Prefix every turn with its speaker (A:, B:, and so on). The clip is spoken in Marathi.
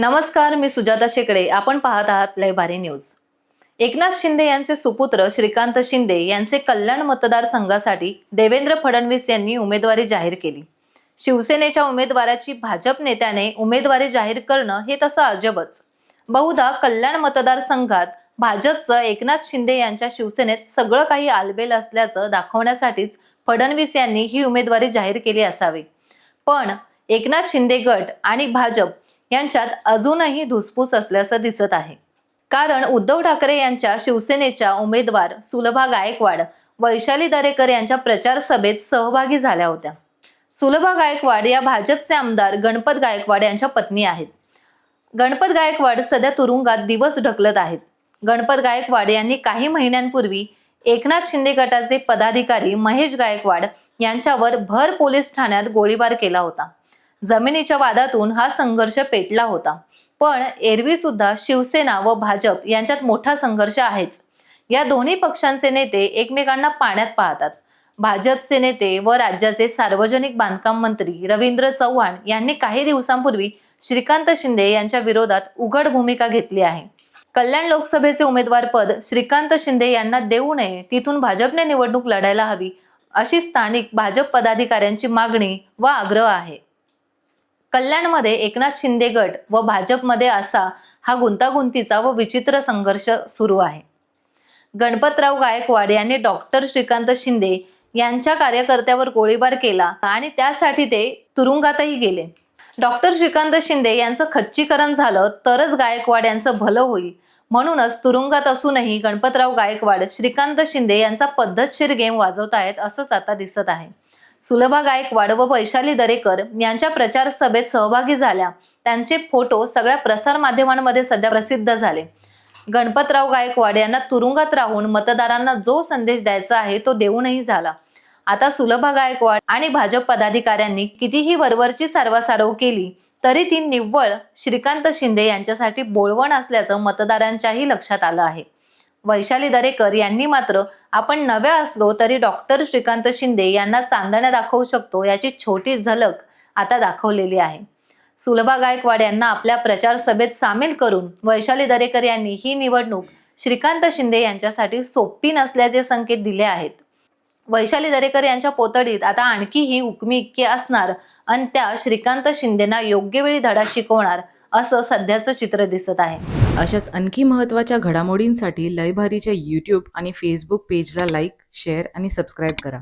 A: नमस्कार मी सुजाता शेकडे. आपण पाहत आहात लय भारी न्यूज. एकनाथ शिंदे यांचे सुपुत्र श्रीकांत शिंदे यांचे कल्याण मतदारसंघासाठी देवेंद्र फडणवीस यांनी उमेदवारी जाहीर केली. शिवसेनेच्या उमेदवाराची भाजप नेत्याने उमेदवारी जाहीर करणं हे तसं अजबच. बहुधा कल्याण मतदारसंघात भाजपचं एकनाथ शिंदे यांच्या शिवसेनेत सगळं काही आलबेल असल्याचं दाखवण्यासाठीच फडणवीस यांनी ही उमेदवारी जाहीर केली असावी. पण एकनाथ शिंदे गट आणि भाजप यांच्यात अजूनही धुसफूस असल्याचं दिसत आहे. कारण उद्धव ठाकरे यांच्या शिवसेनेच्या उमेदवार सुलभा गायकवाड वैशाली दरेकर यांच्या प्रचार सभेत सहभागी झाल्या होत्या. सुलभा गायकवाड या भाजपचे आमदार गणपत गायकवाड यांच्या पत्नी आहेत. गणपत गायकवाड सध्या तुरुंगात दिवस ढकलत आहेत. गणपत गायकवाड यांनी काही महिन्यांपूर्वी एकनाथ शिंदे गटाचे पदाधिकारी महेश गायकवाड यांच्यावर भर पोलीस ठाण्यात गोळीबार केला होता. जमिनीच्या वादातून हा संघर्ष पेटला होता. पण एरवी सुद्धा शिवसेना व भाजप यांच्यात मोठा संघर्ष आहेच. या दोन्ही पक्षांचे नेते एकमेकांना पाण्यात पाहतात. भाजपचे नेते व राज्याचे सार्वजनिक बांधकाम मंत्री रवींद्र चव्हाण यांनी काही दिवसांपूर्वी श्रीकांत शिंदे यांच्या विरोधात उघड भूमिका घेतली आहे. कल्याण लोकसभेचे उमेदवार पद श्रीकांत शिंदे यांना देऊ नये तिथून भाजपने निवडणूक लढायला हवी अशी स्थानिक भाजप पदाधिकाऱ्यांची मागणी व आग्रह आहे. कल्याणमध्ये एकनाथ शिंदे गट व भाजपमध्ये असा हा गुंतागुंतीचा व विचित्र संघर्ष सुरू आहे. गणपतराव गायकवाड यांनी डॉक्टर श्रीकांत शिंदे यांच्या कार्यकर्त्यावर गोळीबार केला आणि त्यासाठी ते तुरुंगातही गेले. डॉक्टर श्रीकांत शिंदे यांचं खच्चीकरण झालं तरच गायकवाड यांचं भलं होईल. म्हणूनच तुरुंगात असूनही गणपतराव गायकवाड श्रीकांत शिंदे यांचा पद्धतशीर गेम वाजवतायत असंच आता दिसत आहे. सुलभा गायकवाड व वैशाली दरेकर यांच्या प्रचार सभेत सहभागी झाल्या. त्यांचे फोटो सगळ्या प्रसार माध्यमांमध्ये सध्या प्रसिद्ध झाले. गणपतराव गायकवाड यांना तुरुंगात राहून मतदारांना जो संदेश द्यायचा आहे तो देऊनही झाला. आता सुलभा गायकवाड आणि भाजप पदाधिकाऱ्यांनी कितीही वरवरची सारवासारव केली तरी ती निव्वळ श्रीकांत शिंदे यांच्यासाठी बोळवण असल्याचं मतदारांच्याही लक्षात आलं आहे. वैशाली दरेकर यांनी मात्र आपण नव्या असलो तरी डॉक्टर श्रीकांत शिंदे यांना चांदण्या दाखवू शकतो याची छोटी झलक आता दाखवलेली आहे. सुलभा गायकवाड यांना आपल्या प्रचार सभेत सामील करून वैशाली दरेकर यांनी ही निवडणूक श्रीकांत शिंदे यांच्यासाठी सोपी नसल्याचे संकेत दिले आहेत. वैशाली दरेकर यांच्या पोतडीत आता आणखी ही उकमी इतकी असणार आणि त्या श्रीकांत शिंदेना योग्य वेळी धडा शिकवणार असं सध्याचं चित्र दिसत आहे.
B: अशाच आणखी महत्त्वाच्या घडामोडींसाठी लयभारीच्या यूट्यूब आणि फेसबुक पेजला लाईक शेअर आणि सबस्क्राईब करा.